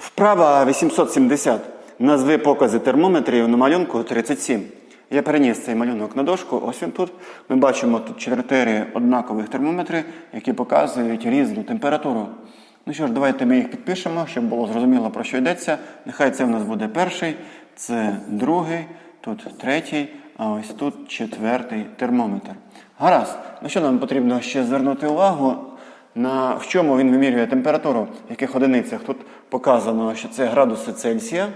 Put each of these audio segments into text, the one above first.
Вправа 870. Назви покази термометрів на малюнку 37. Я переніс цей малюнок на дошку. Ось він тут. Ми бачимо тут чотири однакових термометри, які показують різну температуру. Ну що ж, давайте ми їх підпишемо, щоб було зрозуміло про що йдеться. Нехай це в нас буде перший, це другий, тут третій, а ось тут четвертий термометр. Гаразд. Ну що нам потрібно ще звернути увагу? На в чому він вимірює температуру, в яких одиницях тут показано, що це градуси Цельсія.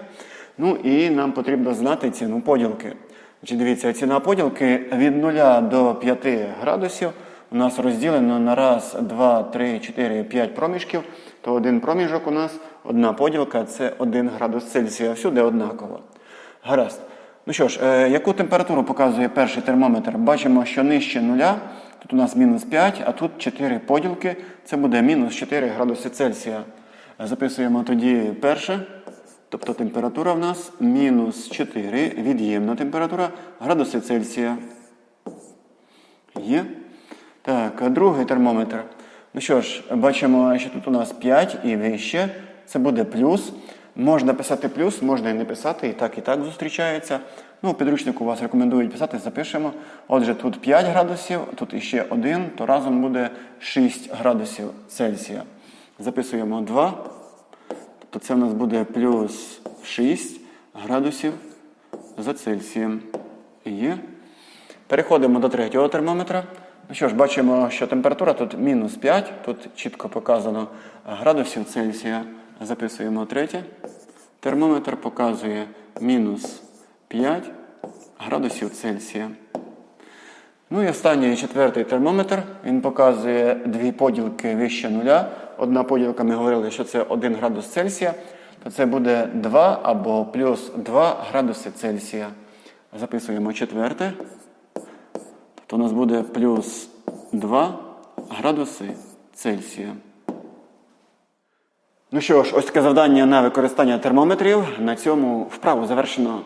Ну і нам потрібно знати ціну поділки. Значить, дивіться, ціна поділки від 0 до 5 градусів у нас розділено на раз, два, три, чотири, п'ять проміжків. То один проміжок у нас, одна поділка це 1 градус Цельсія. Всюди однаково. Гаразд. Ну що ж, е, яку температуру показує перший термометр? Бачимо, що нижче нуля. Тут у нас мінус 5, а тут 4 поділки. Це буде мінус 4 градуси Цельсія. Записуємо тоді перше. Тобто температура в нас мінус 4, від'ємна температура, градуси Цельсія. Є. Так, другий термометр. Ну що ж, бачимо, що тут у нас 5 і вище. Це буде плюс. Можна писати плюс, можна і не писати, і так, і так зустрічається. Ну, підручнику вас рекомендують писати, запишемо. Отже, тут 5 градусів, тут іще 1, то разом буде 6 градусів Цельсія. Записуємо 2. Тобто це в нас буде плюс 6 градусів за Цельсієм. Є. Переходимо до третього термометра. Ну що ж, бачимо, що температура тут мінус 5, тут чітко показано градусів Цельсія. Записуємо третє. Термометр показує мінус 5 градусів Цельсія. Ну і останній четвертий термометр. Він показує дві поділки вище нуля. Одна поділка, ми говорили, що це 1 градус Цельсія, то це буде 2 або плюс 2 градуси Цельсія. Записуємо четверте. Тобто у нас буде плюс 2 градуси Цельсія. Ну що ж, ось таке завдання на використання термометрів. На цьому вправу завершено.